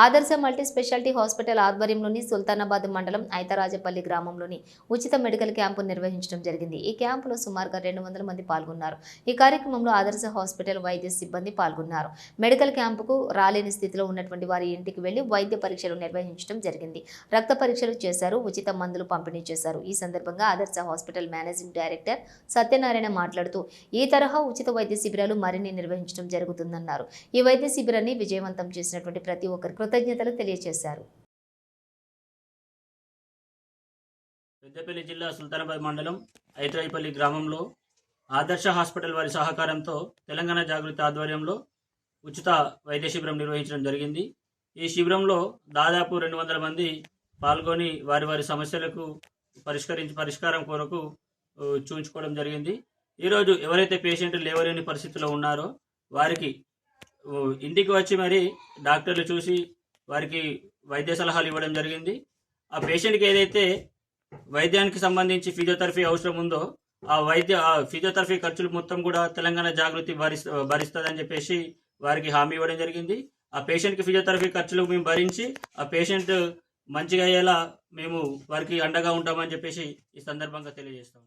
ఆదర్శ multi speciality hospital ఆధ్వర్యంలోని సుల్తానాబాద్ మండలం ఐతరాజపల్లి గ్రామంలోని ఉచిత మెడికల్ క్యాంపు నిర్వహించడం జరిగింది. ఈ క్యాంపులో సుమారుగా రెండు వందల మంది పాల్గొన్నారు. ఈ కార్యక్రమంలో ఆదర్శ హాస్పిటల్ వైద్య సిబ్బంది పాల్గొన్నారు. మెడికల్ క్యాంపుకు రాలేని స్థితిలో ఉన్నటువంటి వారి ఇంటికి వెళ్ళి వైద్య పరీక్షలు నిర్వహించడం జరిగింది. రక్త పరీక్షలు చేశారు ఉచిత మందులు పంపిణీ చేశారు. ఈ సందర్భంగా ఆదర్శ హాస్పిటల్ మేనేజింగ్ డైరెక్టర్ సత్యనారాయణ మాట్లాడుతూ ఈ తరహా ఉచిత వైద్య శిబిరాలు మరిన్ని నిర్వహించడం జరుగుతుందన్నారు. ఈ వైద్య శిబిరాన్ని విజయవంతం చేసినటువంటి ప్రతి ఒక్కరికి కృతజ్ఞతలు తెలియజేశారు పెద్దపల్లి జిల్లా సుల్తానాబాద్ మండలం ఐతరాయిపల్లి గ్రామంలో ఆదర్శ హాస్పిటల్ వారి సహకారంతో తెలంగాణ జాగృతి ఆధ్వర్యంలో ఉచిత వైద్య శిబిరం నిర్వహించడం జరిగింది. ఈ శిబిరంలో దాదాపు రెండు వందల మంది పాల్గొని వారి వారి సమస్యలకు పరిష్కరించి పరిష్కారం కొరకు చూపించుకోవడం జరిగింది. ఈరోజు ఎవరైతే పేషెంట్లు లేవలేని పరిస్థితిలో ఉన్నారో వారికి ఇంటికి వచ్చి మరి డాక్టర్లు చూసి వారికి వైద్య సలహాలు ఇవ్వడం జరిగింది. ఆ పేషెంట్కి ఏదైతే వైద్యానికి సంబంధించి ఫిజియోథెరపీ అవసరం ఉందో ఆ వైద్య ఆ ఫిజియోథెరపీ ఖర్చులు మొత్తం కూడా తెలంగాణ జాగృతి భరిస్ భరిస్తుందని చెప్పేసి వారికి హామీ ఇవ్వడం జరిగింది. ఆ పేషెంట్కి ఫిజియోథెరపీ ఖర్చులు మేము భరించి ఆ పేషెంట్ మంచిగా అయ్యేలా మేము వారికి అండగా ఉంటామని చెప్పేసి ఈ సందర్భంగా తెలియజేస్తాం.